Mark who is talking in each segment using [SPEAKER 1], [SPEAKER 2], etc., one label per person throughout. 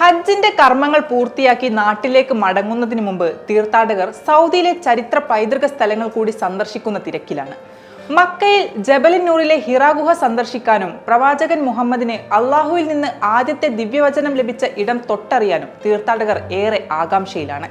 [SPEAKER 1] ഹജ്ജിന്റെ കർമ്മങ്ങൾ പൂർത്തിയാക്കി നാട്ടിലേക്ക് മടങ്ങുന്നതിന് മുമ്പ് തീർത്ഥാടകർ സൗദിയിലെ ചരിത്ര പൈതൃക സ്ഥലങ്ങൾ കൂടി സന്ദർശിക്കുന്ന തിരക്കിലാണ്. മക്കയിൽ ജബലിനൂറിലെ ഹിറാഗുഹ സന്ദർശിക്കാനും പ്രവാചകൻ മുഹമ്മദിന് അള്ളാഹുവിൽ നിന്ന് ആദ്യത്തെ ദിവ്യവചനം ലഭിച്ച ഇടം തൊട്ടറിയാനും തീർത്ഥാടകർ ഏറെ ആകാംക്ഷയിലാണ്.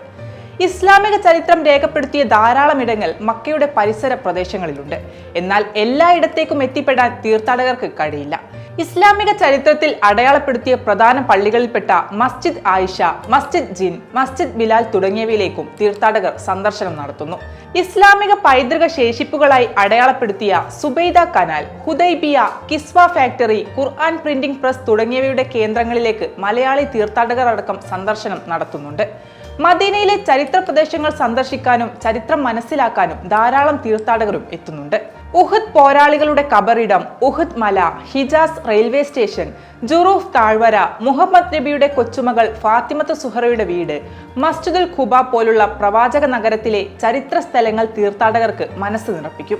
[SPEAKER 1] ഇസ്ലാമിക ചരിത്രം രേഖപ്പെടുത്തിയ ധാരാളം ഇടങ്ങൾ മക്കയുടെ പരിസര പ്രദേശങ്ങളിലുണ്ട്. എന്നാൽ എല്ലായിടത്തേക്കും എത്തിപ്പെടാൻ തീർത്ഥാടകർക്ക് കഴിയില്ല. ഇസ്ലാമിക ചരിത്രത്തിൽ അടയാളപ്പെടുത്തിയ പ്രധാന പള്ളികളിൽപ്പെട്ട മസ്ജിദ് ആയിഷ മസ്ജിദ് ജിൻ മസ്ജിദ് ബിലാൽ തുടങ്ങിയവയിലേക്കും തീർത്ഥാടകർ സന്ദർശനം നടത്തുന്നു. ഇസ്ലാമിക പൈതൃക ശേഷിപ്പുകളായി അടയാളപ്പെടുത്തിയ Zubaida canal Hudaibiya kiswa factory Quran printing press തുടങ്ങിയവയുടെ കേന്ദ്രങ്ങളിലേക്ക് മലയാളി തീർത്ഥാടകർ അടക്കം സന്ദർശനം നടത്തുന്നുണ്ട്. മദീനയിലെ ചരിത്ര പ്രദേശങ്ങൾ സന്ദർശിക്കാനും ചരിത്രം മനസ്സിലാക്കാനും ധാരാളം തീർത്ഥാടകരും എത്തുന്നുണ്ട്. ഉഹദ് പോരാളികളുടെ കബറിടം ഉഹദ് മല ഹിജാസ് റെയിൽവേ സ്റ്റേഷൻ ജുറൂഫ് താഴ്വര മുഹമ്മദ് നബിയുടെ കൊച്ചുമകൾ ഫാത്തിമത്ത് സുഹറയുടെ വീട് മസ്ജിദുൽ ഖുബ പോലുള്ള പ്രവാചക നഗരത്തിലെ ചരിത്ര സ്ഥലങ്ങൾ തീർത്ഥാടകർക്ക് മനസ്സ് നിറപ്പിക്കും.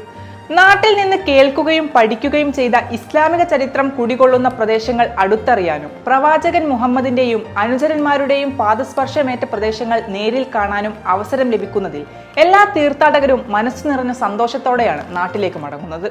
[SPEAKER 1] നാട്ടിൽ നിന്ന് കേൾക്കുകയും പഠിക്കുകയും ചെയ്ത ഇസ്ലാമിക ചരിത്രം കുടികൊള്ളുന്ന പ്രദേശങ്ങൾ അടുത്തറിയാനും പ്രവാചകൻ മുഹമ്മദിന്റെയും അനുചരന്മാരുടെയും പാദസ്പർശമേറ്റ പ്രദേശങ്ങൾ നേരിൽ കാണാനും അവസരം ലഭിക്കുന്നതിൽ എല്ലാ തീർത്ഥാടകരും മനസ്സു നിറഞ്ഞ സന്തോഷത്തോടെയാണ് നാട്ടിലേക്ക് മടങ്ങുന്നത്.